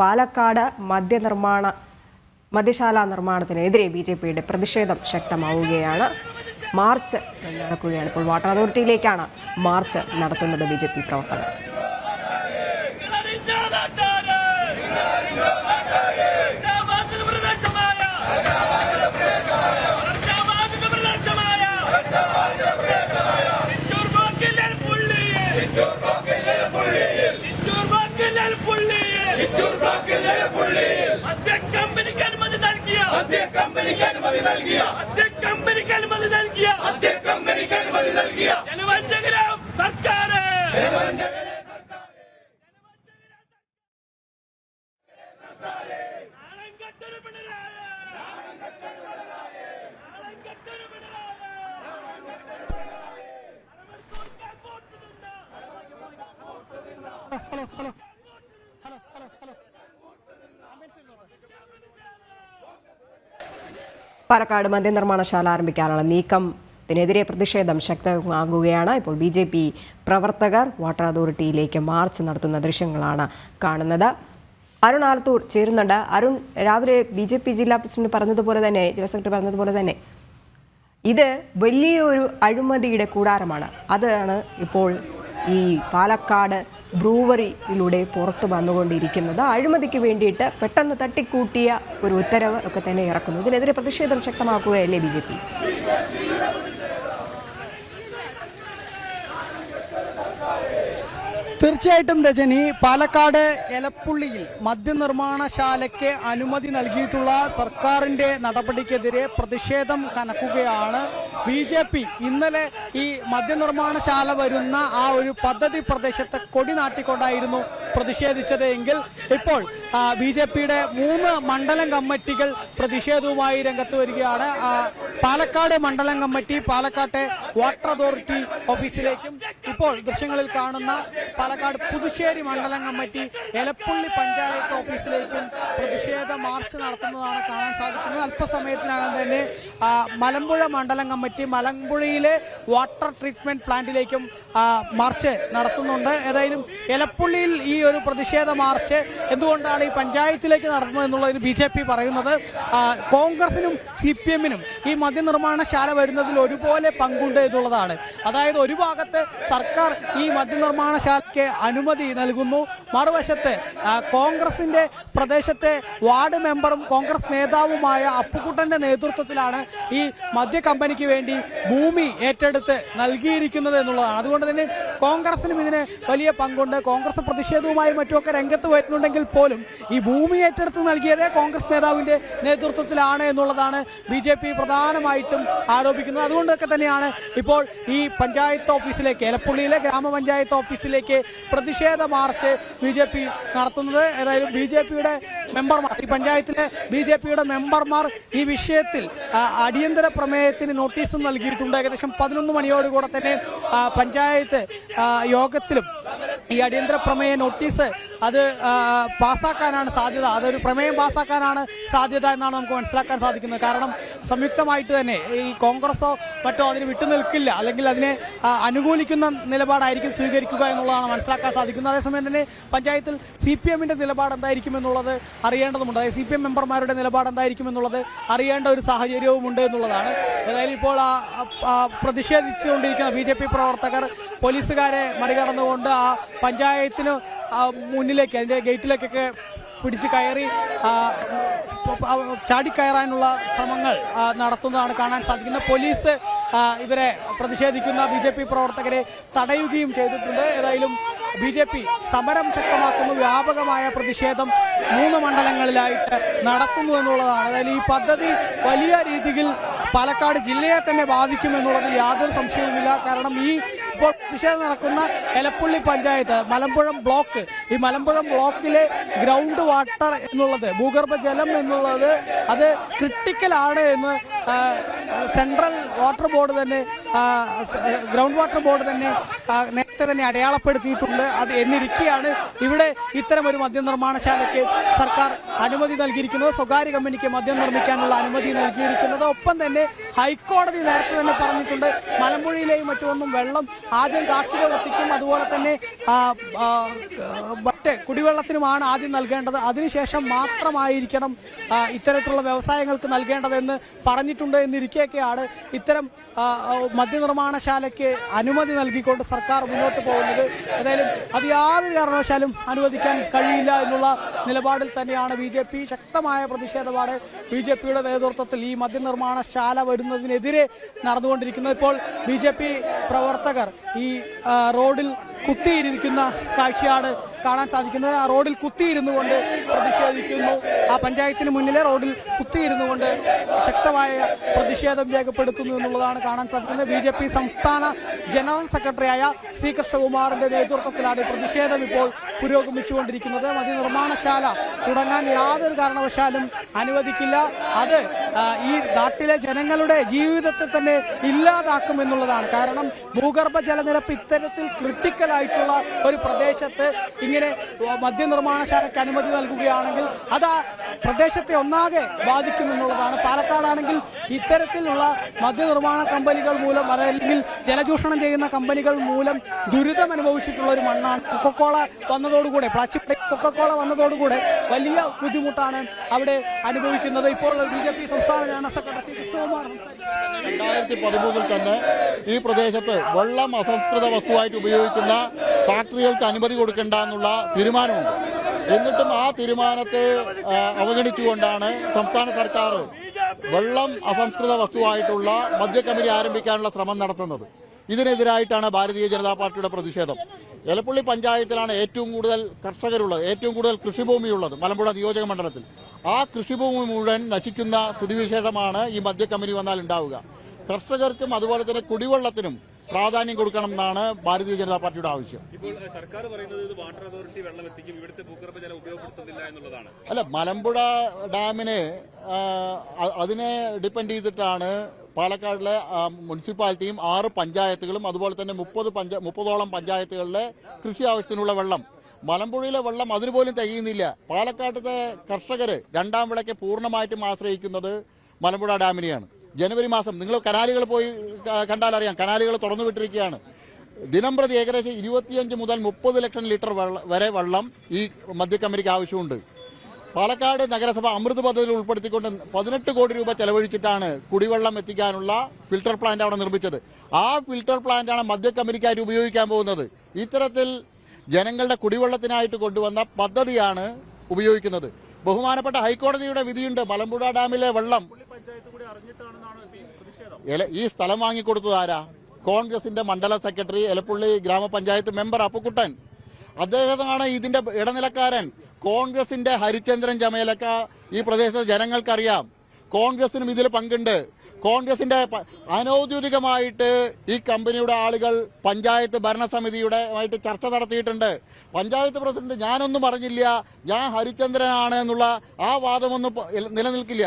പാലക്കാട് മദ്യനിർമ്മാണ മദ്യശാല നിർമ്മാണത്തിനെതിരെ ബി ജെ പിയുടെ പ്രതിഷേധം ശക്തമാവുകയാണ്. മാർച്ച് നടക്കുകയാണ്. ഇപ്പോൾ വാട്ടർ അതോറിറ്റിയിലേക്കാണ് മാർച്ച് നടത്തുന്നത് ബി ജെ പി പ്രവർത്തകർ. നൽകിയ കമ്പനിക്ക് അനുമതി നൽകിയ. കമ്പനിക്ക് അനുമതി നൽകിയ. കമ്പനിക്ക് അനുമതി നൽകിയ. ജനവഞ്ചകരാം സർക്കാർ നാണം കെട്ടൊരു പാലക്കാട് മദ്യനിർമ്മാണശാല ആരംഭിക്കാനുള്ള നീക്കത്തിനെതിരെ പ്രതിഷേധം ശക്തമാകുകയാണ്. ഇപ്പോൾ ബി ജെ പി പ്രവർത്തകർ വാട്ടർ അതോറിറ്റിയിലേക്ക് മാർച്ച് നടത്തുന്ന ദൃശ്യങ്ങളാണ് കാണുന്നത്. അരുൺ ആലത്തൂർ ചേരുന്നുണ്ട്. അരുൺ രാവിലെ ബി ജെ പി ജില്ലാ പ്രസിഡന്റ് പറഞ്ഞതുപോലെ തന്നെ ജില്ലാ സെക്രട്ടറി പറഞ്ഞതുപോലെ തന്നെ ഇത് വലിയൊരു അഴിമതിയുടെ കൂടാരമാണ്. അതാണ് ഇപ്പോൾ ഈ പാലക്കാട് ബ്രൂവറിയിലൂടെ പുറത്തു വന്നുകൊണ്ടിരിക്കുന്നത്. അഴിമതിക്ക് വേണ്ടിയിട്ട് പെട്ടെന്ന് തട്ടിക്കൂട്ടിയ ഒരു ഉത്തരവ് ഒക്കെ തന്നെ ഇറക്കുന്നു. ഇതിനെതിരെ പ്രതിഷേധം ശക്തമാക്കുകയല്ലേ ബി ജെ പി? തീർച്ചയായിട്ടും രജനി പാലക്കാട് എലപ്പുള്ളിയിൽ മദ്യനിർമ്മാണശാലയ്ക്ക് അനുമതി നൽകിയിട്ടുള്ള സർക്കാരിന്റെ നടപടിക്കെതിരെ പ്രതിഷേധം കനക്കുകയാണ്. ബി ജെ പി ഇന്നലെ ഈ മദ്യനിർമ്മാണശാല വരുന്ന ആ ഒരു പദ്ധതി പ്രദേശത്തെ കൊടി നാട്ടിക്കൊണ്ടായിരുന്നു പ്രതിഷേധിച്ചത് എങ്കിൽ ഇപ്പോൾ ബി ജെ പിയുടെ മൂന്ന് മണ്ഡലം കമ്മിറ്റികൾ പ്രതിഷേധവുമായി രംഗത്ത് വരികയാണ്. പാലക്കാട് മണ്ഡലം കമ്മിറ്റി പാലക്കാട്ടെ വാട്ടർ അതോറിറ്റി ഓഫീസിലേക്കും ഇപ്പോൾ ദൃശ്യങ്ങളിൽ കാണുന്ന പാലക്കാട് പുതുശ്ശേരി മണ്ഡലം കമ്മിറ്റി എലപ്പുള്ളി പഞ്ചായത്ത് ഓഫീസിലേക്കും പ്രതിഷേധ മാർച്ച് നടത്തുന്നതാണ് കാണാൻ സാധിക്കുന്നത്. അല്പസമയത്തിനകം തന്നെ മലമ്പുഴ മണ്ഡലം കമ്മിറ്റി മലമ്പുഴയിലെ വാട്ടർ ട്രീറ്റ്മെന്റ് പ്ലാന്റിലേക്കും മാർച്ച് നടത്തുന്നുണ്ട്. ഏതായാലും എലപ്പുള്ളിയിൽ ഈ ഒരു പ്രതിഷേധ മാർച്ച് എന്തുകൊണ്ടാണ് ഈ പഞ്ചായത്തിലേക്ക് നടത്തുന്നത് എന്നുള്ളതിന് ബി ജെ പി പറയുന്നത്? കോൺഗ്രസിനും സി പി എമ്മിനും ഈ മദ്യനിർമ്മാണശാല വരുന്നതിൽ ഒരുപോലെ പങ്കുണ്ട് എന്നുള്ളതാണ്. അതായത് ഒരു ഭാഗത്ത് സർക്കാർ ഈ മദ്യനിർമ്മാണശാലയ്ക്ക് അനുമതി നൽകുന്നു. മറുവശത്ത് കോൺഗ്രസിന്റെ പ്രദേശത്തെ വാർഡ് മെമ്പറും കോൺഗ്രസ് നേതാവുമായ അപ്പുക്കുട്ടന്റെ നേതൃത്വത്തിലാണ് ഈ മദ്യ കമ്പനിക്ക് വേണ്ടി ഭൂമി ഏറ്റെടുത്ത് നൽകിയിരിക്കുന്നത് എന്നുള്ളതാണ്. അതുകൊണ്ട് തന്നെ കോൺഗ്രസിനും ഇതിന് വലിയ പങ്കുണ്ട്. കോൺഗ്രസ് പ്രതിഷേധവുമായി മറ്റുമൊക്കെ രംഗത്ത് വരുന്നുണ്ടെങ്കിൽ പോലും ഈ ഭൂമി ഏറ്റെടുത്ത് നൽകിയത് കോൺഗ്രസ് നേതാവിന്റെ നേതൃത്വത്തിലാണ് എന്നുള്ളതാണ് ബി ജെ പി പ്രധാനമായിട്ടും ആരോപിക്കുന്നത്. അതുകൊണ്ടൊക്കെ തന്നെയാണ് ഇപ്പോൾ ഈ പഞ്ചായത്ത് ഓഫീസിലേക്ക് എലപ്പുള്ളിയിലെ ഗ്രാമപഞ്ചായത്ത് ഓഫീസിലേക്ക് പ്രതിഷേധ മാർച്ച് ബി ജെ പി നടത്തുന്നത്. ഏതായാലും ബി ജെ പിയുടെ മെമ്പർമാർ ഈ പഞ്ചായത്തിലെ ബി ജെ പിയുടെ മെമ്പർമാർ ഈ വിഷയത്തിൽ അടിയന്തര പ്രമേയത്തിന് നോട്ടീസും നൽകിയിട്ടുണ്ട്. ഏകദേശം പതിനൊന്ന് മണിയോടുകൂടെ തന്നെ പഞ്ചായത്ത് യോഗത്തിലും ഈ അടിയന്തര പ്രമേയ നോട്ടീസ് അത് പാസ്സാക്കാനാണ് സാധ്യത. അതൊരു പ്രമേയം പാസ്സാക്കാനാണ് സാധ്യത എന്നാണ് നമുക്ക് മനസ്സിലാക്കാൻ സാധിക്കുന്നത്. കാരണം സംയുക്തമായിട്ട് തന്നെ ഈ കോൺഗ്രസോ മറ്റോ അതിന് വിട്ടുനിൽക്കില്ല. അല്ലെങ്കിൽ അതിനെ അനുകൂലിക്കുന്ന നിലപാടായിരിക്കും സ്വീകരിക്കുക എന്നുള്ളതാണ് മനസ്സിലാക്കാൻ സാധിക്കുന്നത്. അതേസമയം തന്നെ പഞ്ചായത്തിൽ സി പി എമ്മിന്റെ നിലപാട് എന്തായിരിക്കും എന്നുള്ളത് അറിയേണ്ടതുണ്ട് അതായത് സി പി എം മെമ്പർമാരുടെ നിലപാട് എന്തായിരിക്കും എന്നുള്ളത് അറിയേണ്ട ഒരു സാഹചര്യവും ഉണ്ട് എന്നുള്ളതാണ്. ഏതായാലും ഇപ്പോൾ പ്രതിഷേധിച്ചുകൊണ്ടിരിക്കുന്ന ബി ജെ പി പ്രവർത്തകർ പോലീസുകാരെ മറികടന്നുകൊണ്ട് ആ പഞ്ചായത്തിന് മുന്നിലേക്ക് അതിന്റെ ഗേറ്റിലേക്കൊക്കെ പിടിച്ച് കയറി ചാടിക്കയറാനുള്ള ശ്രമങ്ങൾ നടത്തുന്നതാണ് കാണാൻ സാധിക്കുന്നത്. പോലീസ് ഇവരെ പ്രതിഷേധിക്കുന്ന ബി ജെ പി പ്രവർത്തകരെ തടയുകയും ചെയ്തിട്ടുണ്ട്. ഏതായാലും ബി ജെ പി സമരം ശക്തമാക്കുന്നു. വ്യാപകമായ പ്രതിഷേധം മൂന്ന് മണ്ഡലങ്ങളിലായിട്ട് നടത്തുന്നു എന്നുള്ളതാണ്. അതായത് ഈ പദ്ധതി വലിയ രീതിയിൽ പാലക്കാട് ജില്ലയെ തന്നെ ബാധിക്കുമെന്നുള്ളതിൽ യാതൊരു സംശയവുമില്ല. കാരണം ഈ ഇപ്പോൾ പ്രതിഷേധം നടക്കുന്ന എലപ്പുള്ളി പഞ്ചായത്ത് മലമ്പുഴം ബ്ലോക്ക്. ഈ മലമ്പുഴം ബ്ലോക്കിലെ ഗ്രൗണ്ട് വാട്ടർ എന്നുള്ളത് ഭൂഗർഭജലം എന്നുള്ളത് അത് ക്രിട്ടിക്കലാണ് എന്ന് സെൻട്രൽ വാട്ടർ ബോർഡ് തന്നെ ഗ്രൗണ്ട് വാട്ടർ ബോർഡ് തന്നെ നേരത്തെ തന്നെ അടയാളപ്പെടുത്തിയിട്ടുണ്ട്. അത് എന്നിരിക്കെയാണ് ഇവിടെ ഇത്തരം ഒരു മദ്യനിർമ്മാണശാലയ്ക്ക് സർക്കാർ അനുമതി നൽകിയിരിക്കുന്നത്. സ്വകാര്യ കമ്പനിക്ക് മദ്യം നിർമ്മിക്കാനുള്ള അനുമതി നൽകിയിരിക്കുന്നത്. ഒപ്പം തന്നെ ഹൈക്കോടതി നേരത്തെ തന്നെ പറഞ്ഞിട്ടുണ്ട് മലമ്പുഴയിലെയും മറ്റുമൊന്നും വെള്ളം ആദ്യം കാർഷിക വൃത്തിക്കും അതുപോലെ തന്നെ മറ്റ് കുടിവെള്ളത്തിനുമാണ് ആദ്യം നൽകേണ്ടത്. അതിനുശേഷം മാത്രമായിരിക്കണം ഇത്തരത്തിലുള്ള വ്യവസായങ്ങൾക്ക് നൽകേണ്ടതെന്ന് പറഞ്ഞിട്ടുണ്ട് എന്നിരിക്കെയൊക്കെയാണ് ഇത്തരം മദ്യനിർമ്മാണശാലയ്ക്ക് അനുമതി നൽകിക്കൊണ്ട് സർക്കാർ മുന്നോട്ട് പോകുന്നത്. ഏതായാലും അത് യാതൊരു കാരണവശാലും അനുവദിക്കാൻ കഴിയില്ല എന്നുള്ള നിലപാടിൽ തന്നെയാണ് ബി ജെ പി. ശക്തമായ പ്രതിഷേധമാണ് ബി ജെ പിയുടെ നേതൃത്വത്തിൽ ഈ മദ്യനിർമ്മാണശാല വരുന്നതിനെതിരെ നടന്നുകൊണ്ടിരിക്കുന്നത്. ഇപ്പോൾ ബി ജെ പി പ്രവർത്തകർ ഈ റോഡിൽ കുത്തിയിരിക്കുന്ന കാഴ്ചയാണ് കാണാൻ സാധിക്കുന്നത്. ആ റോഡിൽ കുത്തിയിരുന്നു കൊണ്ട് പ്രതിഷേധിക്കുന്നു. ആ പഞ്ചായത്തിന് മുന്നിലെ റോഡിൽ കുത്തിയിരുന്നു കൊണ്ട് ശക്തമായ പ്രതിഷേധം രേഖപ്പെടുത്തുന്നു എന്നുള്ളതാണ് കാണാൻ സാധിക്കുന്നത്. ബി ജെ പി സംസ്ഥാന ജനറൽ സെക്രട്ടറിയായ സി കൃഷ്ണകുമാറിന്റെ നേതൃത്വത്തിലാണ് പ്രതിഷേധം ഇപ്പോൾ പുരോഗമിച്ചുകൊണ്ടിരിക്കുന്നത്. മദ്യനിർമ്മാണശാല തുടങ്ങാൻ യാതൊരു കാരണവശാലും അനുവദിക്കില്ല. അത് ഈ നാട്ടിലെ ജനങ്ങളുടെ ജീവിതത്തെ തന്നെ ഇല്ലാതാക്കും എന്നുള്ളതാണ്. കാരണം ഭൂഗർഭ ജലനിരപ്പ് ഇത്തരത്തിൽ ക്രിട്ടിക്കൽ ആയിട്ടുള്ള ഒരു പ്രദേശത്ത് ഇങ്ങനെ മദ്യനിർമ്മാണശാലയ്ക്ക് അനുമതി നൽകുകയാണെങ്കിൽ അത് പ്രദേശത്തെ ഒന്നാകെ ബാധിക്കുമെന്നുള്ളതാണ് പാലക്കാടാണെങ്കിൽ ഇത്തരത്തിലുള്ള മദ്യനിർമ്മാണ കമ്പനികൾ മൂലം അതല്ലെങ്കിൽ ജലചൂഷണം ചെയ്യുന്ന കമ്പനികൾ മൂലം ദുരിതം അനുഭവിച്ചിട്ടുള്ള ഒരു മണ്ണാണ്. കൊക്കക്കോള വന്നതോടുകൂടെ പ്ലാസ്റ്റിക് കൊക്കക്കോള വന്നതോടുകൂടെ വലിയ ബുദ്ധിമുട്ടാണ് അവിടെ അനുഭവിക്കുന്നത്. ഇപ്പോൾ ബി ജെ പി സംസ്ഥാന ജനറൽ സെക്രട്ടറി രണ്ടായിരത്തി പതിമൂന്നിൽ തന്നെ ഈ പ്രദേശത്ത് വെള്ളം അസംസ്കൃത വസ്തുവായിട്ട് ഉപയോഗിക്കുന്ന ഫാക്ടറികൾക്ക് അനുമതി കൊടുക്കേണ്ട എന്നുള്ള തീരുമാനമുണ്ട്. എന്നിട്ടും ആ തീരുമാനത്തെ അവഗണിച്ചുകൊണ്ടാണ് സംസ്ഥാന സർക്കാർ വെള്ളം അസംസ്കൃത വസ്തുവായിട്ടുള്ള മദ്യക്കമ്പനി ആരംഭിക്കാനുള്ള ശ്രമം നടത്തുന്നത്. ഇതിനെതിരായിട്ടാണ് ഭാരതീയ ജനതാ പാർട്ടിയുടെ പ്രതിഷേധം. എലപ്പള്ളി പഞ്ചായത്തിലാണ് ഏറ്റവും കൂടുതൽ കർഷകരുള്ളത് ഏറ്റവും കൂടുതൽ കൃഷിഭൂമിയുള്ളത് മലമ്പുഴ നിയോജക മണ്ഡലത്തിൽ. ആ കൃഷിഭൂമി മുഴുവൻ നശിക്കുന്ന സ്ഥിതിവിശേഷമാണ് ഈ മദ്യക്കമ്പനി വന്നാൽ ഉണ്ടാവുക. കർഷകർക്കും അതുപോലെ തന്നെ കുടിവെള്ളത്തിനും പ്രാധാന്യം കൊടുക്കണം എന്നാണ് ഭാരതീയ ജനതാ പാർട്ടിയുടെ ആവശ്യം. ഇപ്പോൾ സർക്കാർ പറയുന്നത് ഇത് വാട്ടർ അതോറിറ്റി വെള്ളം എത്തിക്കും ഇവിടുത്തെ ഭൂഗർഭ ജലം ഉപയോഗപ്പെടുത്തുന്നില്ല എന്നുള്ളതാണ്. അല്ല മലമ്പുഴ ഡാമിനെ അതിനെ ഡിപ്പെൻഡ് ചെയ്തിട്ടാണ് പാലക്കാടിലെ മുനിസിപ്പാലിറ്റിയും ആറ് പഞ്ചായത്തുകളും അതുപോലെ തന്നെ മുപ്പത് പഞ്ച മുപ്പതോളം പഞ്ചായത്തുകളിലെ കൃഷി ആവശ്യത്തിനുള്ള വെള്ളം. മലമ്പുഴയിലെ വെള്ളം അതിന് പോലും തികയുന്നില്ല. പാലക്കാട്ടത്തെ കർഷകർ രണ്ടാം വിളയ്ക്ക് പൂർണമായിട്ടും ആശ്രയിക്കുന്നത് മലമ്പുഴ ഡാമിനെയാണ്. ജനുവരി മാസം. നിങ്ങൾ കനാലുകൾ പോയി കണ്ടാൽ അറിയാം. കനാലുകൾ തുറന്നു വിട്ടിരിക്കുകയാണ്. ദിനം പ്രതി ഏകദേശം ഇരുപത്തിയഞ്ച് മുതൽ മുപ്പത് ലക്ഷം ലിറ്റർ വരെ വെള്ളം ഈ മദ്യക്കമ്പനിക്ക് ആവശ്യമുണ്ട്. പാലക്കാട് നഗരസഭ അമൃത് പദ്ധതിയിൽ ഉൾപ്പെടുത്തിക്കൊണ്ട് പതിനെട്ട് കോടി രൂപ ചെലവഴിച്ചിട്ടാണ് കുടിവെള്ളം എത്തിക്കാനുള്ള ഫിൽട്ടർ പ്ലാന്റ് അവിടെ നിർമ്മിച്ചത്. ആ ഫിൽട്ടർ പ്ലാന്റാണ് മദ്യക്കമ്പനിക്കായിട്ട് ഉപയോഗിക്കാൻ പോകുന്നത്. ഇത്തരത്തിൽ ജനങ്ങളുടെ കുടിവെള്ളത്തിനായിട്ട് കൊണ്ടുവന്ന പദ്ധതിയാണ് ഉപയോഗിക്കുന്നത്. ബഹുമാനപ്പെട്ട ഹൈക്കോടതിയുടെ വിധിയുണ്ട്. മലമ്പുഴ ഡാമിലെ വെള്ളം ഈ സ്ഥലം വാങ്ങിക്കൊടുത്തത് ആരാ? കോൺഗ്രസിന്റെ മണ്ഡല സെക്രട്ടറി എലപ്പുള്ളി ഗ്രാമപഞ്ചായത്ത് മെമ്പർ അപ്പുക്കുട്ടൻ. അദ്ദേഹമാണ് ഇതിന്റെ ഇടനിലക്കാരൻ. കോൺഗ്രസിന്റെ ഹരിചന്ദ്രൻ ചമയലക്ക ഈ പ്രദേശത്തെ ജനങ്ങൾക്കറിയാം. കോൺഗ്രസിനും ഇതിൽ പങ്കുണ്ട്. കോൺഗ്രസിന്റെ അനൌദ്യോഗികമായിട്ട് ഈ കമ്പനിയുടെ ആളുകൾ പഞ്ചായത്ത് ഭരണസമിതിയുടെ ആയിട്ട് ചർച്ച നടത്തിയിട്ടുണ്ട്. പഞ്ചായത്ത് പ്രസിഡന്റ് ഞാനൊന്നും പറഞ്ഞില്ല ഞാൻ ഹരിചന്ദ്രനാണ് എന്നുള്ള ആ വാദമൊന്നും നിലനിൽക്കില്ല.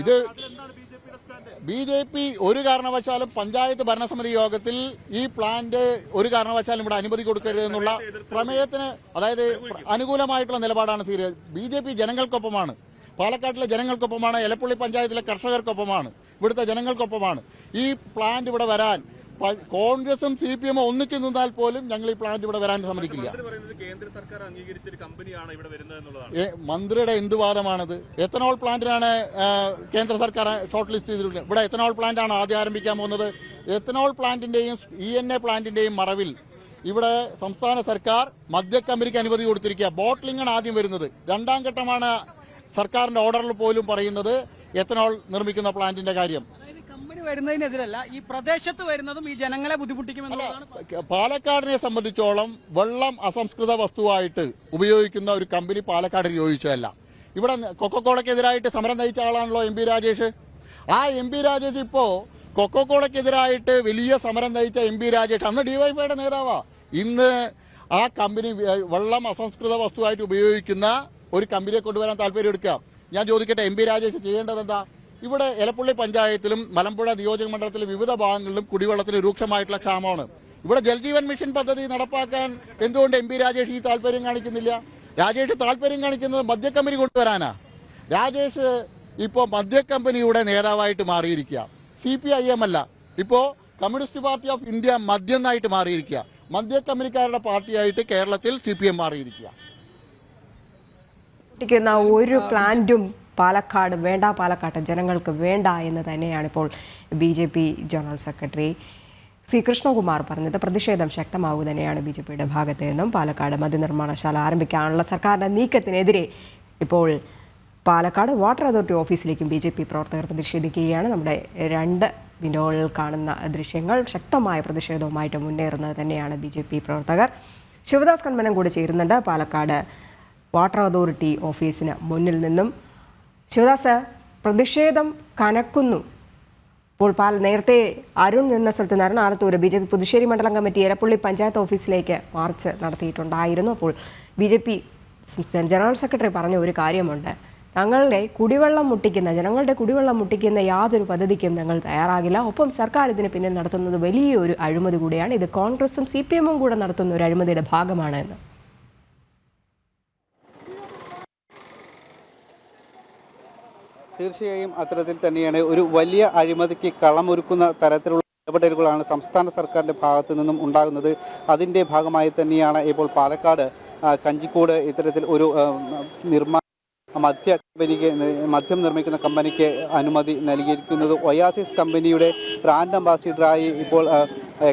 ഇത് ബി ജെ പി ഒരു കാരണവശാലും പഞ്ചായത്ത് ഭരണസമിതി യോഗത്തിൽ ഈ പ്ലാന്റ് ഒരു കാരണവശാലും ഇവിടെ അനുമതി കൊടുക്കരുത് എന്നുള്ള പ്രമേയത്തിന് അതായത് അനുകൂലമായിട്ടുള്ള നിലപാടാണ് സ്വീകരിച്ചത് ബി ജെ പി ജനങ്ങൾക്കൊപ്പമാണ്. പാലക്കാട്ടിലെ ജനങ്ങൾക്കൊപ്പമാണ്. എലപ്പള്ളി പഞ്ചായത്തിലെ കർഷകർക്കൊപ്പമാണ്. ഇവിടുത്തെ ജനങ്ങൾക്കൊപ്പമാണ്. ഈ പ്ലാന്റ് ഇവിടെ വരാൻ കോൺഗ്രസും സി പി എമ്മും ഒന്നിച്ചു നിന്നാൽ പോലും ഞങ്ങൾ ഈ പ്ലാന്റ് ഇവിടെ വരാൻ സമ്മതിക്കില്ല. കേന്ദ്ര സർക്കാർ അംഗീകരിച്ച ഒരു കമ്പനിയാണ് ഇവിടെ വരുന്നത് മന്ത്രിയുടെ എന്ത് വാദമാണത്? എത്തനോൾ പ്ലാന്റിനാണ് കേന്ദ്ര സർക്കാർ ഷോർട്ട് ലിസ്റ്റ് ചെയ്തിട്ടുള്ളത്. ഇവിടെ എത്തനോൾ പ്ലാന്റാണ് ആദ്യം ആരംഭിക്കാൻ പോകുന്നത്. എത്തനോൾ പ്ലാന്റിന്റെയും ഇ എൻ എ പ്ലാന്റിന്റെയും മറവിൽ ഇവിടെ സംസ്ഥാന സർക്കാർ മദ്യക്കമ്പനിക്ക് അനുമതി കൊടുത്തിരിക്കുക. ബോട്ട്ലിംഗാണ് ആദ്യം വരുന്നത്. രണ്ടാം ഘട്ടമാണ് സർക്കാരിന്റെ ഓർഡറിൽ പോലും പറയുന്നത് എത്തനോൾ നിർമ്മിക്കുന്ന പ്ലാന്റിന്റെ കാര്യം. വരുന്നതിനെതിരല്ല ഈ പ്രദേശത്ത് വരുന്നതും ഈ ജനങ്ങളെ ബുദ്ധിമുട്ടിക്കുമെന്നുള്ളതാണ് പാലക്കാടിനെ സംബന്ധിച്ചോളം വെള്ളം അസംസ്കൃത വസ്തുവായിട്ട് ഉപയോഗിക്കുന്ന ഒരു കമ്പനി പാലക്കാടിന് യോജിച്ചതല്ല ഇവിടെ കൊക്കക്കോളക്കെതിരായിട്ട് സമരം നയിച്ച ആളാണല്ലോ എം പി രാജേഷ്. ആ എം പി രാജേഷ് ഇപ്പോൾ കൊക്കക്കോളക്കെതിരായിട്ട് വലിയ സമരം നയിച്ച എം പി രാജേഷ് അന്ന് ഡിവൈഫൈയുടെ നേതാവാ. ഇന്ന് ആ കമ്പനി വെള്ളം അസംസ്കൃത വസ്തുവായിട്ട് ഉപയോഗിക്കുന്ന ഒരു കമ്പനിയെ കൊണ്ടുവരാൻ താല്പര്യം എടുക്കുക ഞാൻ ചോദിക്കട്ടെ എം പി രാജേഷ് ചെയ്യേണ്ടത് എന്താ ഇവിടെ എലപ്പുള്ളി പഞ്ചായത്തിലും മലമ്പുഴ നിയോജക മണ്ഡലത്തിലും വിവിധ ഭാഗങ്ങളിലും കുടിവെള്ളത്തിന് രൂക്ഷമായിട്ടുള്ള ക്ഷാമമാണ്. ഇവിടെ ജൽജീവൻ മിഷൻ പദ്ധതി നടപ്പാക്കാൻ എന്തുകൊണ്ട് എം പി രാജേഷ് ഈ താല്പര്യം കാണിക്കുന്നില്ല? രാജേഷ് താല്പര്യം കാണിക്കുന്നത് മദ്യക്കമ്പനി കൊണ്ടുവരാനാ? രാജേഷ് ഇപ്പോൾ മദ്യക്കമ്പനിയുടെ നേതാവായിട്ട് മാറിയിരിക്കുക. സി പി ഐ എം അല്ല. ഇപ്പോൾ കമ്മ്യൂണിസ്റ്റ് പാർട്ടി ഓഫ് ഇന്ത്യ മദ്യം എന്നായിട്ട് മാറിയിരിക്കുക. മദ്യക്കമ്പനിക്കാരുടെ പാർട്ടിയായിട്ട് കേരളത്തിൽ സി പി എം മാറിയിരിക്കുക. ഒരു പ്ലാന്റും പാലക്കാട് വേണ്ട പാലക്കാട്ട് ജനങ്ങൾക്ക് വേണ്ട എന്ന് തന്നെയാണ് ഇപ്പോൾ B J P general secretary C Krishnakumar പറഞ്ഞത്. പ്രതിഷേധം ശക്തമാവുക തന്നെയാണ് ബി ജെ പിയുടെ ഭാഗത്ത് നിന്നും. പാലക്കാട് മദ്യനിർമ്മാണശാല ആരംഭിക്കാനുള്ള സർക്കാരിന്റെ നീക്കത്തിനെതിരെ ഇപ്പോൾ പാലക്കാട് വാട്ടർ അതോറിറ്റി ഓഫീസിലേക്കും ബി ജെ പി പ്രവർത്തകർ പ്രതിഷേധിക്കുകയാണ്. നമ്മുടെ രണ്ട് വിൻഡോകളിൽ കാണുന്ന ദൃശ്യങ്ങൾ ശക്തമായ പ്രതിഷേധവുമായിട്ട് മുന്നേറുന്നത് തന്നെയാണ് ബി ജെ പി പ്രവർത്തകർ. ശിവദാസ് കൺമനം കൂടി ചേരുന്നുണ്ട്. പാലക്കാട് വാട്ടർ അതോറിറ്റി ഓഫീസിന് മുന്നിൽ നിന്നും ശിവദാസ് പ്രതിഷേധം കനക്കുന്നു. ഇപ്പോൾ പാൽ നേരത്തെ അരുൺ നിന്ന സ്ഥലത്ത് നിന്ന് എറണാകുളത്തൂര് ബി ജെ പി പുതുശ്ശേരി മണ്ഡലം കമ്മിറ്റി എരപ്പള്ളി പഞ്ചായത്ത് ഓഫീസിലേക്ക് മാർച്ച് നടത്തിയിട്ടുണ്ടായിരുന്നു. അപ്പോൾ B J P general secretary പറഞ്ഞ ഒരു കാര്യമുണ്ട്. തങ്ങളുടെ കുടിവെള്ളം മുട്ടിക്കുന്ന ജനങ്ങളുടെ കുടിവെള്ളം മുട്ടിക്കുന്ന യാതൊരു പദ്ധതിക്കും ഞങ്ങൾ തയ്യാറാകില്ല. ഒപ്പം സർക്കാർ ഇതിന് പിന്നിൽ നടത്തുന്നത് വലിയൊരു അഴിമതി കൂടിയാണ്. ഇത് കോൺഗ്രസും സി പി എമ്മും കൂടെ നടത്തുന്ന ഒരു അഴിമതിയുടെ ഭാഗമാണ് എന്ന്. തീർച്ചയായും അത്തരത്തിൽ തന്നെയാണ് ഒരു വലിയ അഴിമതിക്ക് കളമൊരുക്കുന്ന തരത്തിലുള്ള ഇടപെടലുകളാണ് സംസ്ഥാന സർക്കാരിന്റെ ഭാഗത്തു നിന്നും ഉണ്ടാകുന്നത്. അതിന്റെ ഭാഗമായി തന്നെയാണ് ഇപ്പോൾ പാലക്കാട് കഞ്ചിക്കോട് ഇത്തരത്തിൽ ഒരു നിർമ്മാണ മദ്യ കമ്പനിക്ക് മദ്യം നിർമ്മിക്കുന്ന കമ്പനിക്ക് അനുമതി നൽകിയിരിക്കുന്നത്. ഒയാസിസ് കമ്പനിയുടെ ബ്രാൻഡ് അംബാസിഡറായി ഇപ്പോൾ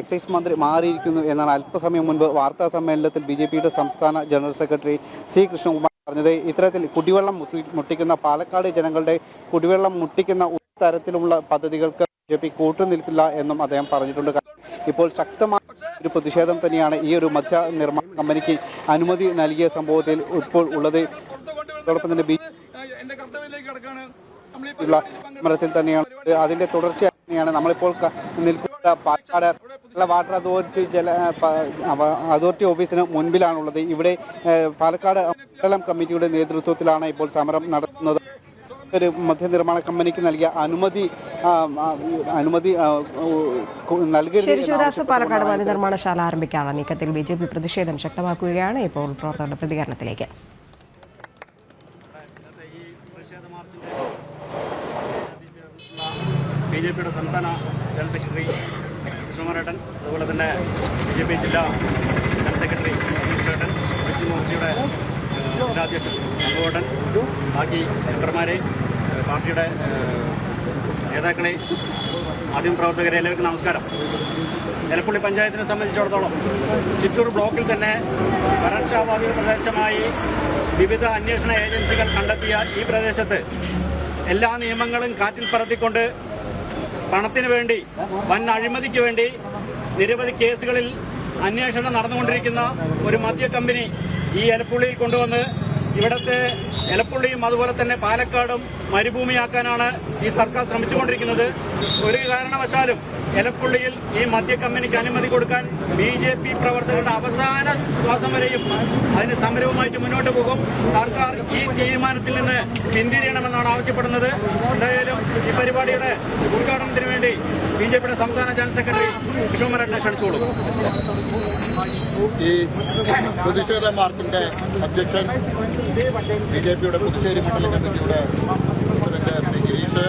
എക്സൈസ് മന്ത്രി മാറിയിരിക്കുന്നു എന്നാണ് അല്പസമയം മുൻപ് വാർത്താ സമ്മേളനത്തിൽ ബി സംസ്ഥാന ജനറൽ സെക്രട്ടറി സി കൃഷ്ണകുമാർ പറഞ്ഞത് ഇത്തരത്തിൽ കുടിവെള്ളം മുട്ടിക്കുന്ന പാലക്കാട് ജനങ്ങളുടെ കുടിവെള്ളം മുട്ടിക്കുന്ന തരത്തിലുള്ള പദ്ധതികൾക്ക് ബി ജെ പി കൂട്ടുനിൽക്കില്ല എന്നും അദ്ദേഹം പറഞ്ഞിട്ടുണ്ട്. ഇപ്പോൾ ശക്തമായ ഒരു പ്രതിഷേധം തന്നെയാണ് ഈ ഒരു മധ്യ നിർമ്മാണ കമ്പനിക്ക് അനുമതി നൽകിയ സംഭവത്തിൽ ഇപ്പോൾ ഉള്ളത്. അതോടൊപ്പം തന്നെ ബി നമ്മൾ ഈ ഉള്ള മരത്തിൽ തന്നെയാണ്. അതിന്റെ തുടർച്ച തന്നെയാണ്. നമ്മളിപ്പോൾ നിൽക്കുന്ന പാലക്കാട് വാട്ടർ അതോറിറ്റി ജല അതോറിറ്റി ഓഫീസിന് മുൻപിലാണുള്ളത്. ഇവിടെ പാലക്കാട് മണ്ഡലം കമ്മിറ്റിയുടെ നേതൃത്വത്തിലാണ് ഇപ്പോൾ സമരം നടത്തുന്നത്. ഒരു മധ്യനിർമ്മാണ കമ്പനിക്ക് നൽകിയ അനുമതി അനുമതി ശിവദാസ് പാലക്കാട് മധ്യനിർമ്മാണശാല ആരംഭിക്കാനുള്ള നീക്കത്തിൽ ബി ജെ പി പ്രതിഷേധം ശക്തമാക്കുകയാണ്. ഇപ്പോൾ പ്രവർത്തകരുടെ പ്രതികരണത്തിലേക്ക് ബി ജെ പിയുടെ സംസ്ഥാന ജനറൽ സെക്രട്ടറി കൃഷ്ണകുമാരേട്ടൻ അതുപോലെ തന്നെ ബി ജെ പി ജില്ലാ ജനറൽ സെക്രട്ടറി ചേട്ടൻ വിഷ്ണു മൂർത്തിയുടെ ജില്ലാധ്യക്ഷൻ അംഗോട്ടൻ ബാക്കി മെമ്പർമാരെ പാർട്ടിയുടെ നേതാക്കളെ ആദ്യം പ്രവർത്തകരെ എല്ലാവർക്കും നമസ്കാരം. എലപ്പള്ളി പഞ്ചായത്തിനെ സംബന്ധിച്ചിടത്തോളം ചിറ്റൂർ ബ്ലോക്കിൽ തന്നെ വരക്ഷാബാധിത പ്രദേശമായി വിവിധ അന്വേഷണ ഏജൻസികൾ കണ്ടെത്തിയ ഈ പ്രദേശത്ത് എല്ലാ നിയമങ്ങളും കാറ്റിൽ പറത്തിക്കൊണ്ട് പണത്തിന് വേണ്ടി വൻ അഴിമതിക്ക് വേണ്ടി നിരവധി കേസുകളിൽ അന്വേഷണം നടന്നുകൊണ്ടിരിക്കുന്ന ഒരു മദ്യ കമ്പനി ഈ എലപ്പുള്ളിയിൽ കൊണ്ടുവന്ന് ഇവിടുത്തെ എലപ്പുള്ളിയും അതുപോലെ തന്നെ പാലക്കാടും മരുഭൂമിയാക്കാനാണ് ഈ സർക്കാർ ശ്രമിച്ചുകൊണ്ടിരിക്കുന്നത്. ഒരു കാരണവശാലും എലപ്പുള്ളിയിൽ ഈ മദ്യ കമ്പനിക്ക് അനുമതി കൊടുക്കാൻ ബി ജെ പി പ്രവർത്തകരുടെ അവസാന ശ്വാസം വരെയും അതിന് സമരവുമായിട്ട് മുന്നോട്ട് പോകും. സർക്കാർ ഈ തീരുമാനത്തിൽ നിന്ന് പിന്തിരിയണമെന്നാണ് ആവശ്യപ്പെടുന്നത്. എന്തായാലും ഈ പരിപാടിയുടെ ഉദ്ഘാടനത്തിന് വേണ്ടി ബി ജെ പിയുടെ സംസ്ഥാന ജനറൽ സെക്രട്ടറി കൃഷ്ണകുമാരനെ ക്ഷണിച്ചോളൂ. ഈ പ്രതിഷേധ മാർച്ചിന്റെ അധ്യക്ഷൻ ബി ജെ പിയുടെ പുതുശ്ശേരി മണ്ഡല കമ്മിറ്റിയുടെ പ്രസിഡന്റ് ഗിരീഷ്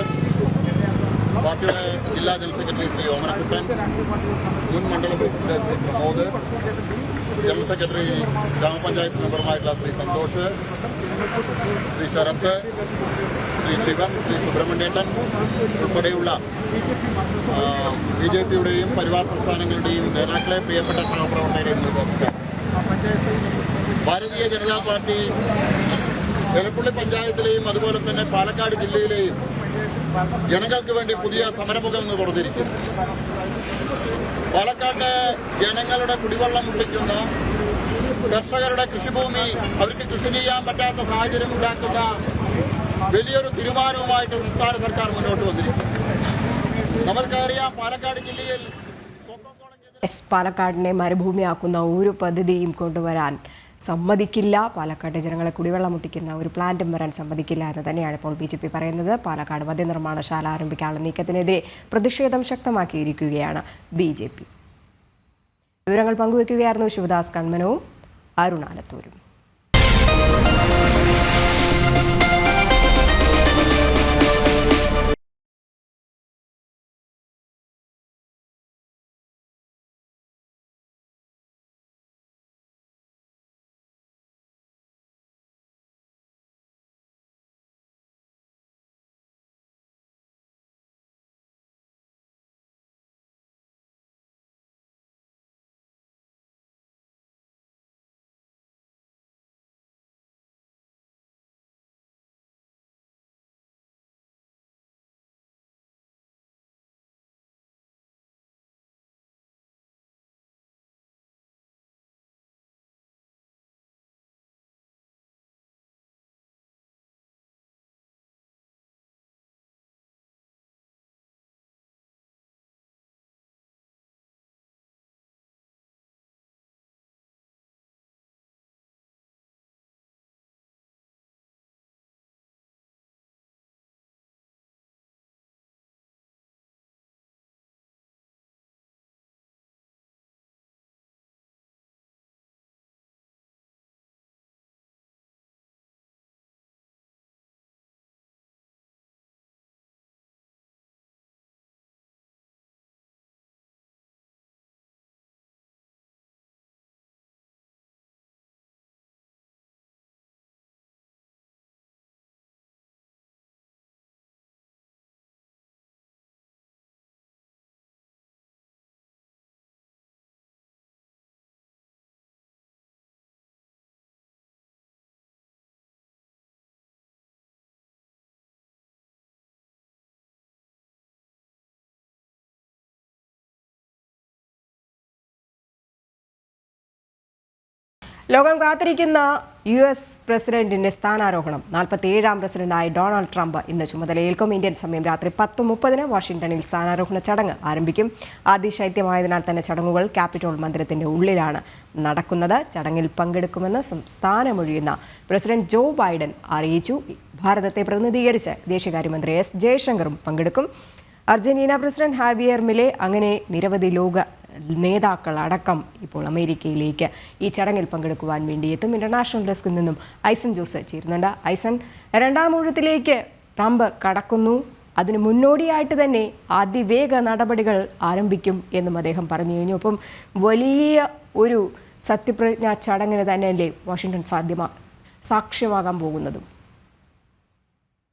പാർട്ടിയുടെ ജില്ലാ ജനറൽ സെക്രട്ടറി ശ്രീ ഓമനക്കുട്ടൻ മുൻ മണ്ഡലം president Shri Pramod general secretary ഗ്രാമപഞ്ചായത്ത് മെമ്പറുമായിട്ടുള്ള ശ്രീ സന്തോഷ് ശ്രീ ശരത്ത് ശ്രീ ശിവൻ ശ്രീ സുബ്രഹ്മണ്യേട്ടൻ ഉൾപ്പെടെയുള്ള ബി ജെ പിയുടെയും പരിവാർ പ്രസ്ഥാനങ്ങളുടെയും നേതാക്കളെ പ്രിയപ്പെട്ട സഹപ്രവർത്തകരെ ഭാരതീയ ജനതാ പാർട്ടി എലപ്പുള്ളി പഞ്ചായത്തിലെയും അതുപോലെ തന്നെ പാലക്കാട് ജില്ലയിലെയും ജനങ്ങൾക്ക് വേണ്ടി പുതിയ സമരമുഖം എന്ന് തുറന്നിരിക്കും പാലക്കാട്ടെ ജനങ്ങളുടെ കുടിവെള്ളം മുട്ടിക്കുന്ന കർഷകരുടെ കൃഷിഭൂമി അവർക്ക് കൃഷി ചെയ്യാൻ പറ്റാത്ത സാഹചര്യം ഉണ്ടാക്കുന്ന വലിയൊരു തീരുമാനവുമായിട്ട് സംസ്ഥാന സർക്കാർ മുന്നോട്ട് വന്നിരിക്കുന്നു. നമ്മൾക്കറിയാം പാലക്കാട് ജില്ലയിൽ എസ് പാലക്കാടിനെ മരുഭൂമിയാക്കുന്ന ഒരു പദ്ധതിയും കൊണ്ടുവരാൻ സമ്മതിക്കില്ല. പാലക്കാട്ടെ ജനങ്ങളെ കുടിവെള്ളം മുട്ടിക്കുന്ന ഒരു പ്ലാന്റും വരാൻ സമ്മതിക്കില്ല എന്ന് തന്നെയാണ് ഇപ്പോൾ ബി ജെ പി പറയുന്നത്. പാലക്കാട് മദ്യനിർമ്മാണശാല ആരംഭിക്കാനുള്ള നീക്കത്തിനെതിരെ പ്രതിഷേധം ശക്തമാക്കിയിരിക്കുകയാണ് ബി ജെ പി. വിവരങ്ങൾ പങ്കുവയ്ക്കുകയായിരുന്നു ശിവദാസ് കൺമനവും അരുണാലത്തൂരും ലോകം കാത്തിരിക്കുന്ന യു എസ് പ്രസിഡന്റിന്റെ സ്ഥാനാരോഹണം. നാൽപ്പത്തിയേഴാം പ്രസിഡന്റായി ഡൊണാൾഡ് ട്രംപ് ഇന്ന് ചുമതലയേൽക്കും. ഇന്ത്യൻ സമയം രാത്രി പത്ത് മുപ്പതിന് വാഷിംഗ്ടണിൽ സ്ഥാനാരോഹണ ചടങ്ങ് ആരംഭിക്കും. അതിശൈത്യമായതിനാൽ തന്നെ ചടങ്ങുകൾ ക്യാപിറ്റോൾ മന്ദിരത്തിന്റെ ഉള്ളിലാണ് നടക്കുന്നത്. ചടങ്ങിൽ പങ്കെടുക്കുമെന്ന് സംസ്ഥാനമൊഴിയുന്ന പ്രസിഡന്റ് ജോ ബൈഡൻ അറിയിച്ചു. ഭാരതത്തെ പ്രതിനിധീകരിച്ച് വിദേശകാര്യമന്ത്രി എസ് ജയശങ്കറും പങ്കെടുക്കും. അർജന്റീന പ്രസിഡന്റ് ഹാവിയർ മിലെ അങ്ങനെ നിരവധി ലോക നേതാക്കൾ അടക്കം ഇപ്പോൾ അമേരിക്കയിലേക്ക് ഈ ചടങ്ങിൽ പങ്കെടുക്കുവാൻ വേണ്ടി എത്തും. ഇന്റർനാഷണൽ ഡെസ്കിൽ നിന്നും ഐസൻ ജോസ് ചേരുന്നുണ്ട്. ഐസൻ രണ്ടാം ഊഴത്തിലേക്ക് ട്രംപ് കടക്കുന്നു. അതിന് മുന്നോടിയായിട്ട് തന്നെ അതിവേഗ നടപടികൾ ആരംഭിക്കും എന്നും അദ്ദേഹം പറഞ്ഞു കഴിഞ്ഞു. അപ്പം വലിയ ഒരു സത്യപ്രതിജ്ഞാ ചടങ്ങിന് തന്നെയല്ലേ വാഷിങ്ടൺ സാധ്യമാ സാക്ഷ്യമാകാൻ പോകുന്നതും?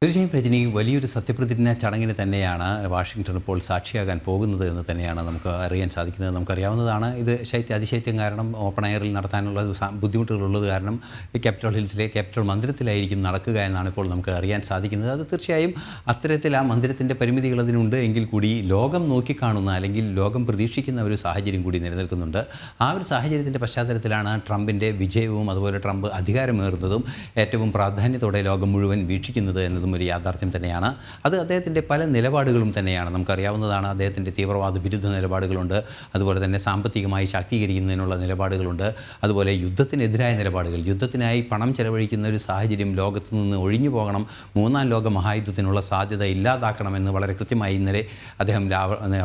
തീർച്ചയായും രജനി വലിയൊരു സത്യപ്രതിജ്ഞ ചടങ്ങിന് തന്നെയാണ് വാഷിങ്ടൺ ഇപ്പോൾ സാക്ഷിയാകാൻ പോകുന്നത് എന്ന് തന്നെയാണ് നമുക്ക് അറിയാൻ സാധിക്കുന്നത്. നമുക്കറിയാവുന്നതാണ് ഇത് ശൈത്യ അതിശൈത്യം കാരണം ഓപ്പൺ എയറിൽ നടത്താനുള്ള ബുദ്ധിമുട്ടുകളുള്ളത് കാരണം ക്യാപിറ്റൽ ഹിൽസിലെ ക്യാപിറ്റൽ മന്ദിരത്തിലായിരിക്കും നടക്കുക എന്നാണ് ഇപ്പോൾ നമുക്ക് അറിയാൻ സാധിക്കുന്നത്. അത് തീർച്ചയായും അത്തരത്തിൽ ആ മന്ദിരത്തിന്റെ പരിമിതികൾ അതിനുണ്ട് എങ്കിൽ കൂടി ലോകം നോക്കിക്കാണുന്ന അല്ലെങ്കിൽ ലോകം പ്രതീക്ഷിക്കുന്ന ഒരു സാഹചര്യം കൂടി നിലനിൽക്കുന്നുണ്ട്. ആ ഒരു സാഹചര്യത്തിന്റെ പശ്ചാത്തലത്തിലാണ് ട്രംപിന്റെ വിജയവും അതുപോലെ ട്രംപ് അധികാരമേറുന്നതും ഏറ്റവും പ്രാധാന്യത്തോടെ ലോകം മുഴുവൻ വീക്ഷിക്കുന്നത് എന്നതും ഒരു യാഥാർത്ഥ്യം തന്നെയാണ്. അത് അദ്ദേഹത്തിന്റെ പല നിലപാടുകളും തന്നെയാണ്. നമുക്കറിയാവുന്നതാണ് അദ്ദേഹത്തിന്റെ തീവ്രവാദ വിരുദ്ധ നിലപാടുകളുണ്ട്. അതുപോലെ തന്നെ സാമ്പത്തികമായി ശാക്തീകരിക്കുന്നതിനുള്ള നിലപാടുകളുണ്ട്. അതുപോലെ യുദ്ധത്തിനെതിരായ നിലപാടുകൾ. യുദ്ധത്തിനായി പണം ചെലവഴിക്കുന്ന ഒരു സാഹചര്യം ലോകത്ത് നിന്ന് ഒഴിഞ്ഞു പോകണം. മൂന്നാം ലോക മഹായുദ്ധത്തിനുള്ള സാധ്യത ഇല്ലാതാക്കണമെന്ന് വളരെ കൃത്യമായി ഇന്നലെ അദ്ദേഹം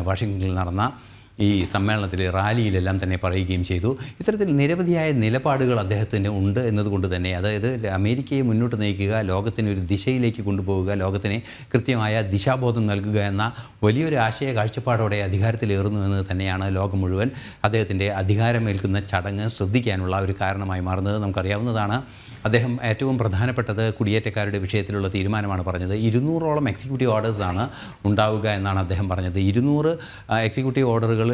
വാഷിങ്ടണിൽ നടന്ന ഈ സമ്മേളനത്തിൽ റാലിയിലെല്ലാം തന്നെ പറയുകയും ചെയ്തു. ഇത്തരത്തിൽ നിരവധിയായ നിലപാടുകൾ അദ്ദേഹത്തിന് ഉണ്ട് എന്നതുകൊണ്ട് തന്നെ. അതായത് അമേരിക്കയെ മുന്നോട്ട് നയിക്കുക ലോകത്തിന് ഒരു ദിശയിലേക്ക് കൊണ്ടുപോവുക ലോകത്തിന് കൃത്യമായ ദിശാബോധം നൽകുക എന്ന വലിയൊരു ആശയ കാഴ്ചപ്പാടോടെ അധികാരത്തിലേറുന്നു എന്ന് തന്നെയാണ് ലോകം മുഴുവൻ അദ്ദേഹത്തിന്റെ അധികാരമേൽക്കുന്ന ചടങ്ങ് ശ്രദ്ധിക്കാനുള്ള ഒരു കാരണമായി മാറുന്നത് നമുക്കറിയാവുന്നതാണ്. അദ്ദേഹം ഏറ്റവും പ്രധാനപ്പെട്ടത് കുടിയേറ്റക്കാരുടെ വിഷയത്തിലുള്ള തീരുമാനമാണ് പറഞ്ഞത്. ഇരുന്നൂറോളം എക്സിക്യൂട്ടീവ് ഓർഡേഴ്സാണ് ഉണ്ടാവുക എന്നാണ് അദ്ദേഹം പറഞ്ഞത്. ഇരുന്നൂറ് എക്സിക്യൂട്ടീവ് ഓർഡറുകൾ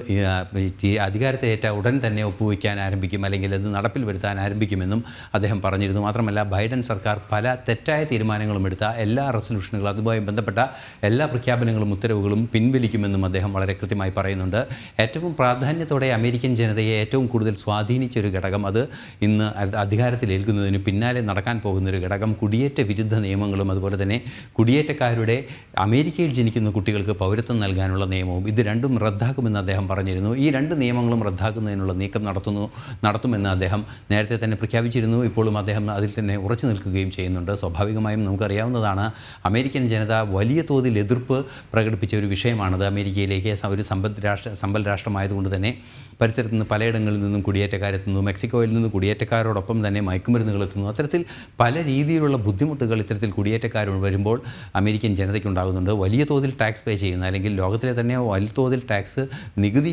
അധികാരത്തെ ഏറ്റ ഉടൻ തന്നെ ഒപ്പുവയ്ക്കാൻ ആരംഭിക്കും അല്ലെങ്കിൽ അത് നടപ്പിൽ വരുത്താൻ ആരംഭിക്കുമെന്നും അദ്ദേഹം പറഞ്ഞിരുന്നു. മാത്രമല്ല ബൈഡൻ സർക്കാർ പല തെറ്റായ തീരുമാനങ്ങളും എടുത്ത എല്ലാ റെസൊല്യൂഷനുകളും അതുമായി ബന്ധപ്പെട്ട എല്ലാ പ്രഖ്യാപനങ്ങളും ഉത്തരവുകളും പിൻവലിക്കുമെന്നും അദ്ദേഹം വളരെ കൃത്യമായി പറയുന്നുണ്ട്. ഏറ്റവും പ്രാധാന്യത്തോടെ അമേരിക്കൻ ജനതയെ ഏറ്റവും കൂടുതൽ സ്വാധീനിച്ച ഒരു ഘടകം അത് ഇന്ന് അധികാരത്തിലേൽക്കുന്നതിന് അധികാരത്തിലേൽക്കുന്നതിന് പിന്നാലെ നടക്കാൻ പോകുന്നൊരു ഘടകം കുടിയേറ്റ വിരുദ്ധ നിയമങ്ങളും അതുപോലെ തന്നെ കുടിയേറ്റക്കാരുടെ അമേരിക്കയിൽ ജനിക്കുന്ന കുട്ടികൾക്ക് പൗരത്വം നൽകാനുള്ള നിയമവും ഇത് രണ്ടും റദ്ദാക്കുമെന്ന് അദ്ദേഹം പറഞ്ഞിരുന്നു. ഈ രണ്ട് നിയമങ്ങളും റദ്ദാക്കുന്നതിനുള്ള നീക്കം നടത്തുന്നു നടത്തുമെന്ന് അദ്ദേഹം നേരത്തെ തന്നെ പ്രഖ്യാപിച്ചിരുന്നു. ഇപ്പോഴും അദ്ദേഹം അതിൽ തന്നെ ഉറച്ചു നിൽക്കുകയും ചെയ്യുന്നുണ്ട്. സ്വാഭാവികമായും നമുക്കറിയാവുന്നതാണ് അമേരിക്കൻ ജനത വലിയ തോതിൽ എതിർപ്പ് പ്രകടിപ്പിച്ച ഒരു വിഷയമാണത്. അമേരിക്കയിലേക്ക് ഒരു സമ്പദ് രാഷ്ട്ര സമ്പൽ രാഷ്ട്രമായതുകൊണ്ട് തന്നെ പരിസരത്ത് നിന്ന് പലയിടങ്ങളിൽ നിന്നും കുടിയേറ്റക്കാരെത്തുന്നു. മെക്സിക്കോയിൽ നിന്ന് കുടിയേറ്റക്കാരോടൊപ്പം തന്നെ മയക്കുമരുന്നുകൾ എത്തുന്നു. അത്തരത്തിൽ പല രീതിയിലുള്ള ബുദ്ധിമുട്ടുകൾ ഇത്തരത്തിൽ കുടിയേറ്റക്കാർ വരുമ്പോൾ അമേരിക്കൻ ജനതയ്ക്കുണ്ടാകുന്നുണ്ട്. വലിയ തോതിൽ ടാക്സ് പേ ചെയ്യുന്ന അല്ലെങ്കിൽ ലോകത്തിലെ തന്നെ വലിയ തോതിൽ ടാക്സ് നികുതി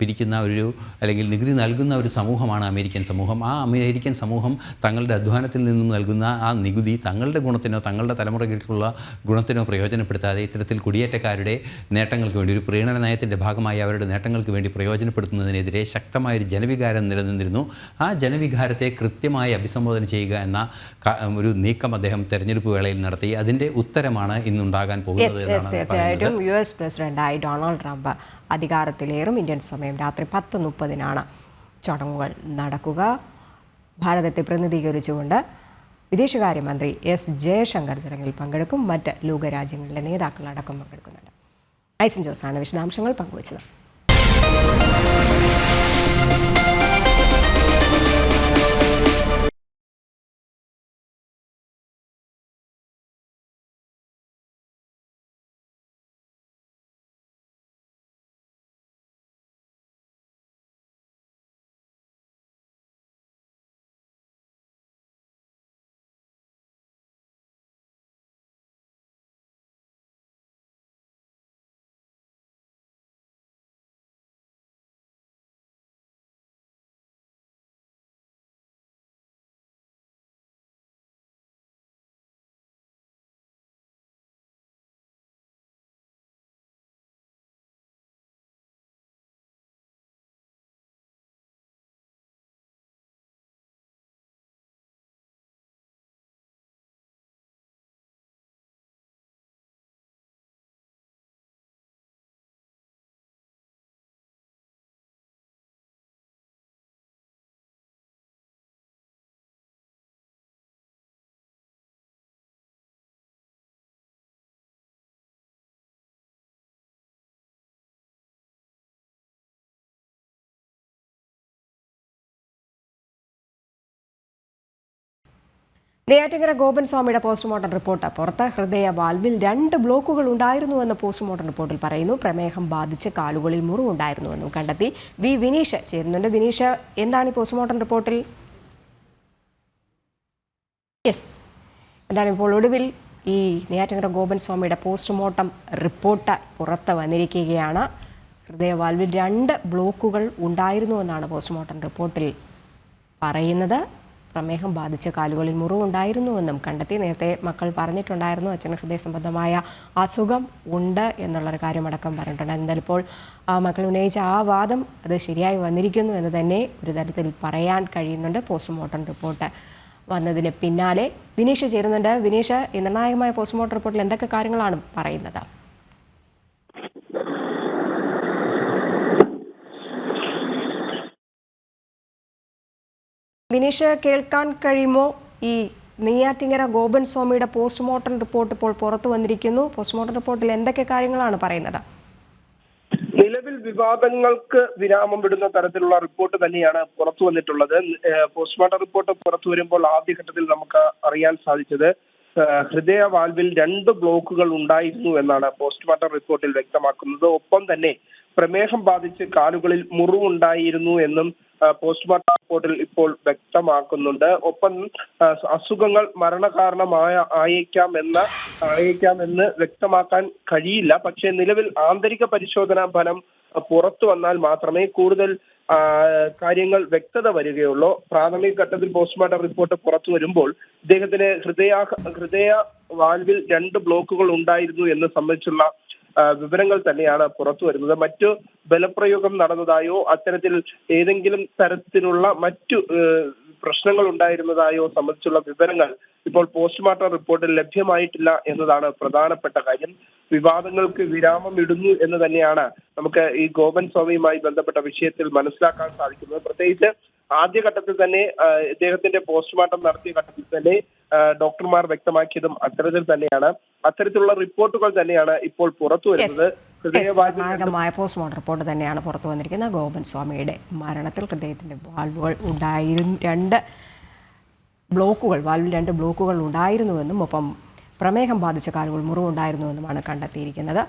പിരിക്കുന്ന ഒരു അല്ലെങ്കിൽ നികുതി നൽകുന്ന ഒരു സമൂഹമാണ് അമേരിക്കൻ സമൂഹം. ആ അമേരിക്കൻ സമൂഹം തങ്ങളുടെ അധ്വാനത്തിൽ നിന്നും നൽകുന്ന ആ നികുതി തങ്ങളുടെ ഗുണത്തിനോ തങ്ങളുടെ തലമുറയ്ക്കുള്ള ഗുണത്തിനോ പ്രയോജനപ്പെടുത്താതെ ഇത്തരത്തിൽ കുടിയേറ്റക്കാരുടെ നേട്ടങ്ങൾക്ക് വേണ്ടി ഒരു പ്രീണന നയത്തിന്റെ ഭാഗമായി അവരുടെ നേട്ടങ്ങൾക്ക് വേണ്ടി പ്രയോജനപ്പെടുത്തുന്നതിനെതിരെ ശക്തമായൊരു ജനവികാരം നിലനിന്നിരുന്നു. ആ ജനവികാരത്തെ കൃത്യമായി അഭിസംബോധന ചെയ്യുക എന്ന ഒരു നീക്കം അദ്ദേഹം തെരഞ്ഞെടുപ്പ് വേളയിൽ നടത്തി. അതിന്റെ ഉത്തരമാണ് ഇന്നുണ്ടാകാൻ പോകുന്നത് തീർച്ചയായിട്ടും യു എസ് പ്രസിഡന്റായി ഡൊണാൾഡ് ട്രംപ് അധികാരത്തിലേറും. ഇന്ത്യൻ സമയം രാത്രി പത്ത് മുപ്പതിനാണ് ചടങ്ങുകൾ നടക്കുക. ഭാരതത്തെ പ്രതിനിധീകരിച്ചുകൊണ്ട് വിദേശകാര്യമന്ത്രി എസ് ജയശങ്കർ ചടങ്ങിൽ പങ്കെടുക്കും. മറ്റ് ലോകരാജ്യങ്ങളിലെ നേതാക്കളടക്കം പങ്കെടുക്കുന്നുണ്ട്. ഐസൻ ജോസാണ് വിശദാംശങ്ങൾ പങ്കുവച്ചത്. നെയ്യാറ്റിങ്കര ഗോപൻ സ്വാമിയുടെ പോസ്റ്റ്മോർട്ടം റിപ്പോർട്ട് പുറത്ത്. ഹൃദയ വാൽവിൽ രണ്ട് ബ്ലോക്കുകൾ ഉണ്ടായിരുന്നുവെന്ന് പോസ്റ്റ്മോർട്ടം റിപ്പോർട്ടിൽ പറയുന്നു. പ്രമേഹം ബാധിച്ച് കാലുകളിൽ മുറിവുണ്ടായിരുന്നുവെന്നും കണ്ടെത്തി. വി വിനീഷ് ചേരുന്നുണ്ട്. വിനീഷ് എന്താണ് ഈ പോസ്റ്റ്മോർട്ടം റിപ്പോർട്ടിൽ? യെസ് എന്താണ് ഇപ്പോൾ ഒടുവിൽ ഈ നെയ്യാറ്റിങ്കര ഗോപൻ സ്വാമിയുടെ പോസ്റ്റ്മോർട്ടം റിപ്പോർട്ട് പുറത്ത് വന്നിരിക്കുകയാണ്. ഹൃദയവാൽവിൽ രണ്ട് ബ്ലോക്കുകൾ ഉണ്ടായിരുന്നുവെന്നാണ് പോസ്റ്റ്മോർട്ടം റിപ്പോർട്ടിൽ പറയുന്നത്. പ്രമേഹം ബാധിച്ച കാലുകളിൽ മുറിവുണ്ടായിരുന്നുവെന്നും കണ്ടെത്തി നേരത്തെ മക്കൾ പറഞ്ഞിട്ടുണ്ടായിരുന്നു. അച്ഛന് ഹൃദയ സംബന്ധമായ അസുഖം ഉണ്ട് എന്നുള്ളൊരു കാര്യമടക്കം പറഞ്ഞിട്ടുണ്ട്. എന്തായാലും ഇപ്പോൾ ആ മക്കൾ ഉന്നയിച്ച ആ വാദം അത് ശരിയായി വന്നിരിക്കുന്നു എന്ന് തന്നെ ഒരു തരത്തിൽ പറയാൻ കഴിയുന്നുണ്ട്. പോസ്റ്റ്മോർട്ടം റിപ്പോർട്ട് വന്നതിന് പിന്നാലെ വിനീഷ് ചേരുന്നുണ്ട്. വിനീഷ് നിർണായകമായ പോസ്റ്റ്മോർട്ടം റിപ്പോർട്ടിൽ എന്തൊക്കെ കാര്യങ്ങളാണ് പറയുന്നത്? വിനീഷ് കേൾക്കാൻ കഴിയുമോ? ഈ നെയ്യാറ്റിങ്ങര ഗോപൻ സ്വാമിയുടെ പോസ്റ്റ്മോർട്ടം റിപ്പോർട്ട് ഇപ്പോൾ പുറത്തു വന്നിരിക്കുന്നു. പോസ്റ്റ്മോർട്ടം റിപ്പോർട്ടിൽ എന്തൊക്കെ കാര്യങ്ങളാണ് പറയുന്നത്? നിലവിൽ വിവാദങ്ങൾക്ക് വിരാമം വിടുന്ന തരത്തിലുള്ള റിപ്പോർട്ട് തന്നെയാണ് പുറത്തു വന്നിട്ടുള്ളത്. പോസ്റ്റ്മോർട്ടം റിപ്പോർട്ട് പുറത്തു വരുമ്പോൾ ആദ്യഘട്ടത്തിൽ നമുക്ക് അറിയാൻ സാധിച്ചത് ഹൃദയ വാൽവിൽ രണ്ട് ബ്ലോക്കുകൾ ഉണ്ടായിരുന്നു എന്നാണ് പോസ്റ്റ്മോർട്ടം റിപ്പോർട്ടിൽ വ്യക്തമാക്കുന്നത്. ഒപ്പം തന്നെ പ്രമേഹം ബാധിച്ച് കാലുകളിൽ മുറിവുണ്ടായിരുന്നു എന്നും പോസ്റ്റ്മോർട്ടം റിപ്പോർട്ടിൽ ഇപ്പോൾ വ്യക്തമാക്കുന്നുണ്ട്. ഒപ്പം അസുഖങ്ങൾ മരണകാരണമായ ആയേക്കാമെന്ന ആയേക്കാമെന്ന് വ്യക്തമാക്കാൻ കഴിയില്ല. പക്ഷേ നിലവിൽ ആന്തരിക പരിശോധനാ ഫലം പുറത്തു വന്നാൽ മാത്രമേ കൂടുതൽ കാര്യങ്ങൾ വ്യക്തത വരികയുള്ളൂ. പ്രാഥമിക ഘട്ടത്തിൽ പോസ്റ്റ്മോർട്ടം റിപ്പോർട്ട് പുറത്തു വരുമ്പോൾ ഇദ്ദേഹത്തിന് ഹൃദയ ഹൃദയ വാൽവിൽ രണ്ട് ബ്ലോക്കുകൾ ഉണ്ടായിരുന്നു എന്ന് സംബന്ധിച്ചുള്ള വിവരങ്ങൾ തന്നെയാണ് പുറത്തു വരുന്നത്. മറ്റു ബലപ്രയോഗം നടന്നതായോ അത്തരത്തിൽ ഏതെങ്കിലും തരത്തിലുള്ള മറ്റു പ്രശ്നങ്ങൾ ഉണ്ടായിരുന്നതായോ സംബന്ധിച്ചുള്ള വിവരങ്ങൾ ഇപ്പോൾ പോസ്റ്റ്മോർട്ടം റിപ്പോർട്ടിൽ ലഭ്യമായിട്ടില്ല എന്നതാണ് പ്രധാനപ്പെട്ട കാര്യം. വിവാദങ്ങൾക്ക് വിരാമം ഇടുന്നു എന്ന് തന്നെയാണ് നമുക്ക് ഈ ഗോപൻ സ്വാമിയുമായി ബന്ധപ്പെട്ട വിഷയത്തിൽ മനസ്സിലാക്കാൻ സാധിക്കുന്നത്. പ്രത്യേകിച്ച് ആദ്യഘട്ടത്തിൽ തന്നെ ഇദ്ദേഹത്തിന്റെ പോസ്റ്റ്മോർട്ടം നടത്തിയ ഘട്ടത്തിൽ തന്നെ ഡോക്ടർമാർ വ്യക്തമാക്കിയതും അത്തരത്തിൽ തന്നെയാണ്. അത്തരത്തിലുള്ള റിപ്പോർട്ടുകൾ തന്നെയാണ് ഇപ്പോൾ പുറത്തു വരുന്നത്. ഹൃദയമായ നിർണായകമായ പോസ്റ്റ്മോർട്ടം റിപ്പോർട്ട് തന്നെയാണ് പുറത്തു വന്നിരിക്കുന്നത്. ഗോപൻ സ്വാമിയുടെ മരണത്തിൽ ഹൃദയത്തിന്റെ വാൾവുകൾ ഉണ്ടായിരുന്നു. രണ്ട് ബ്ലോക്കുകൾ വാൽവിൽ രണ്ട് ബ്ലോക്കുകൾ ഉണ്ടായിരുന്നുവെന്നും ഒപ്പം പ്രമേഹം ബാധിച്ച കാലുകൾ മുറിവുണ്ടായിരുന്നുവെന്നുമാണ് കണ്ടെത്തിയിരിക്കുന്നത്.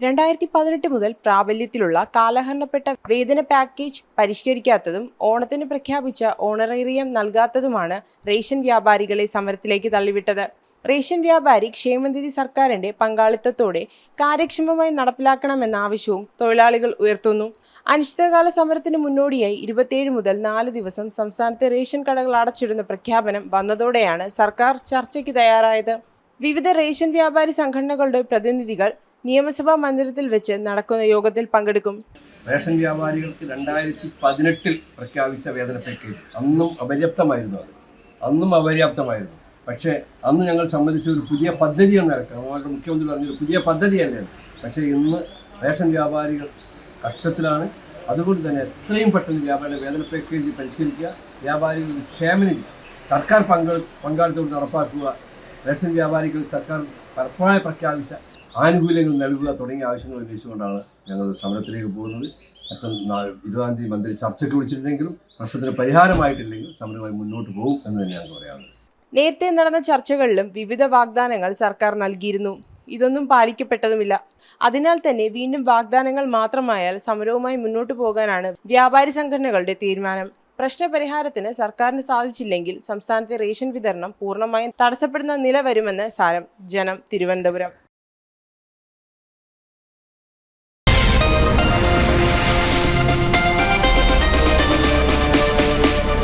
രണ്ടായിരത്തി പതിനെട്ട് മുതൽ പ്രാബല്യത്തിലുള്ള കാലഹരണപ്പെട്ട വേതന പാക്കേജ് പരിഷ്കരിക്കാത്തതും ഓണത്തിന് പ്രഖ്യാപിച്ച ഓണറേറിയം നൽകാത്തതുമാണ് റേഷൻ വ്യാപാരികളെ സമരത്തിലേക്ക് തള്ളിവിട്ടത്. റേഷൻ വ്യാപാരി ക്ഷേമനിധി സർക്കാരിന്റെ പങ്കാളിത്തത്തോടെ കാര്യക്ഷമമായി നടപ്പിലാക്കണമെന്ന ആവശ്യവും തൊഴിലാളികൾ ഉയർത്തുന്നു. അനിശ്ചിതകാല സമരത്തിന് മുന്നോടിയായി ഇരുപത്തിയേഴ് മുതൽ നാല് ദിവസം സംസ്ഥാനത്തെ റേഷൻ കടകൾ അടച്ചിടുന്ന പ്രഖ്യാപനം വന്നതോടെയാണ് സർക്കാർ ചർച്ചയ്ക്ക് തയ്യാറായത്. വിവിധ റേഷൻ വ്യാപാരി സംഘടനകളുടെ പ്രതിനിധികൾ നിയമസഭാ മന്ദിരത്തിൽ വെച്ച് നടക്കുന്ന യോഗത്തിൽ പങ്കെടുക്കും. റേഷൻ വ്യാപാരികൾക്ക് രണ്ടായിരത്തി പതിനെട്ടിൽ പ്രഖ്യാപിച്ച വേതന പാക്കേജ് അന്നും അപര്യാപ്തമായിരുന്നു അത്. അന്നും അപര്യാപ്തമായിരുന്നു. പക്ഷേ അന്ന് ഞങ്ങൾ സംബന്ധിച്ച ഒരു പുതിയ പദ്ധതി എന്ന നിലയ്ക്ക് മുഖ്യമന്ത്രി പറഞ്ഞൊരു പുതിയ പദ്ധതി തന്നെയാണ്. പക്ഷേ ഇന്ന് റേഷൻ വ്യാപാരികൾ കഷ്ടത്തിലാണ്. അതുകൊണ്ട് തന്നെ എത്രയും പെട്ടെന്ന് വ്യാപാര വേതന പാക്കേജ് പരിഷ്കരിക്കുക വ്യാപാരികളുടെ ക്ഷേമനിധി സർക്കാർ പങ്കാളിത്തം നടപ്പാക്കുക റേഷൻ വ്യാപാരികൾ സർക്കാർ പരപ്പായ പ്രഖ്യാപിച്ച ആനുകൂല്യങ്ങൾ നൽകുക തുടങ്ങിയ ആവശ്യങ്ങൾ ഉന്നയിച്ചുകൊണ്ടാണ് ഞങ്ങൾ സമരത്തിലേക്ക് പോകുന്നത്. മറ്റം ഇരുപതാം തീയതി മന്ത്രി ചർച്ചയ്ക്ക് വിളിച്ചിട്ടുണ്ടെങ്കിലും പ്രശ്നത്തിന് പരിഹാരമായിട്ടില്ലെങ്കിൽ സമരമായി മുന്നോട്ട് പോകും എന്ന് തന്നെയാണ് പറയാനുള്ളത്. നേരത്തെ നടന്ന ചർച്ചകളിലും വിവിധ വാഗ്ദാനങ്ങൾ സർക്കാർ നൽകിയിരുന്നു. ഇതൊന്നും പാലിക്കപ്പെട്ടതുമില്ല. അതിനാൽ തന്നെ വീണ്ടും വാഗ്ദാനങ്ങൾ മാത്രമായാൽ സമരവുമായി മുന്നോട്ടു പോകാനാണ് വ്യാപാരി സംഘടനകളുടെ തീരുമാനം. പ്രശ്നപരിഹാരത്തിന് സർക്കാരിന് സാധിച്ചില്ലെങ്കിൽ സംസ്ഥാനത്തെ റേഷൻ വിതരണം പൂർണമായും തടസ്സപ്പെടുന്ന നില വരുമെന്ന് സാരം ജനം തിരുവനന്തപുരം.